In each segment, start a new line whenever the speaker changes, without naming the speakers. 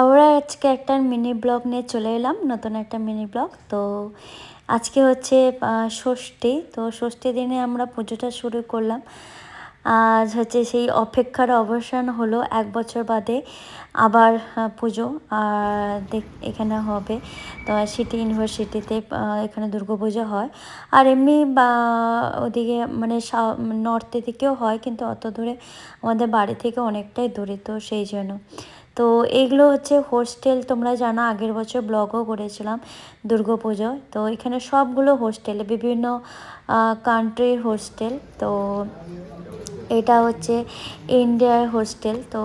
আমরা আজকে একটা মিনি ব্লগ নিয়ে চলে এলাম, নতুন একটা মিনি ব্লগ তো আজকে হচ্ছে ষষ্ঠী। তো ষষ্ঠী দিনে আমরা পুজোটা শুরু করলাম। আজ হচ্ছে সেই অপেক্ষার অবসান হলো এক বছর বাদে আবার পুজো। এখানে হবে, তো সিটি ইউনিভার্সিটিতে এখানে দুর্গাপুজো হয়। আর এমনি বা, ওদিকে মানে নর্থে থেকেও হয়, কিন্তু অত দূরে আমাদের বাড়ি থেকে অনেকটাই দূরে, তো সেই জন্য। তো এইগুলো হচ্ছে হোস্টেল, তোমরা জানো আগের বছর ব্লগও করেছিলাম দুর্গাপুজো তো এখানে সবগুলো হোস্টেল, বিভিন্ন কান্ট্রির হোস্টেল। তো এটা হচ্ছে ইন্ডিয়ার হোস্টেল। তো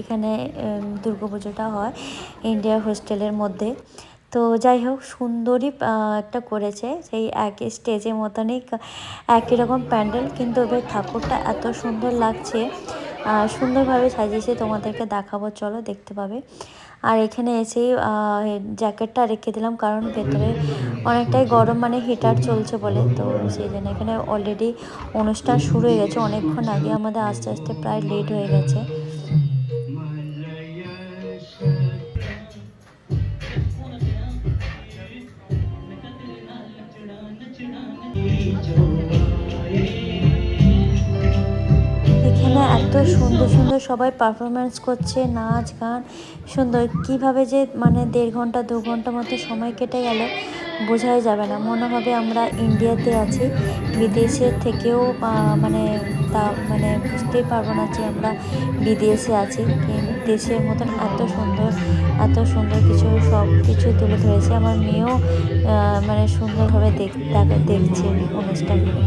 এখানে দুর্গাপুজোটা হয় ইন্ডিয়ার হোস্টেলের মধ্যে। তো যাই হোক সুন্দরই একটা করেছে। সেই একই স্টেজের মতনই, একই রকম প্যান্ডেল, কিন্তু এবার ঠাকুরটা এত সুন্দর লাগছে। সুন্দরভাবে সাজিয়েছে, তোমাদেরকে দেখাবো, চলো দেখতে পাবে। আর এখানে এসেই জ্যাকেটটা রেখে দিলাম, কারণ ভেতরে অনেকটাই গরম মানে হিটার চলছে বলে, তো সেই জন্য এখানে অলরেডি অনুষ্ঠান শুরু হয়ে গেছে। অনেকক্ষণ আগে আমাদের আস্তে আস্তে প্রায় লেট হয়ে গেছে। এখানে এত সুন্দর সুন্দর সবাই পারফরমেন্স করছে, নাচ, গান। সুন্দর, কীভাবে যে মানে দেড় ঘণ্টা, দু ঘণ্টা মতো সময় কেটে গেল, বোঝাই যাবে না। মনে হবে আমরা ইন্ডিয়াতে আছি বিদেশের থেকেও মানে তা মানে বুঝতেই পারব না যে আমরা বিদেশে আছি। দেশের মতন এত সুন্দর এত সুন্দর কিছু, সব কিছু তুলে ধরেছে। আমার মেয়েও মানে সুন্দরভাবে দেখ, দেখা, দেখছে অনুষ্ঠানগুলো।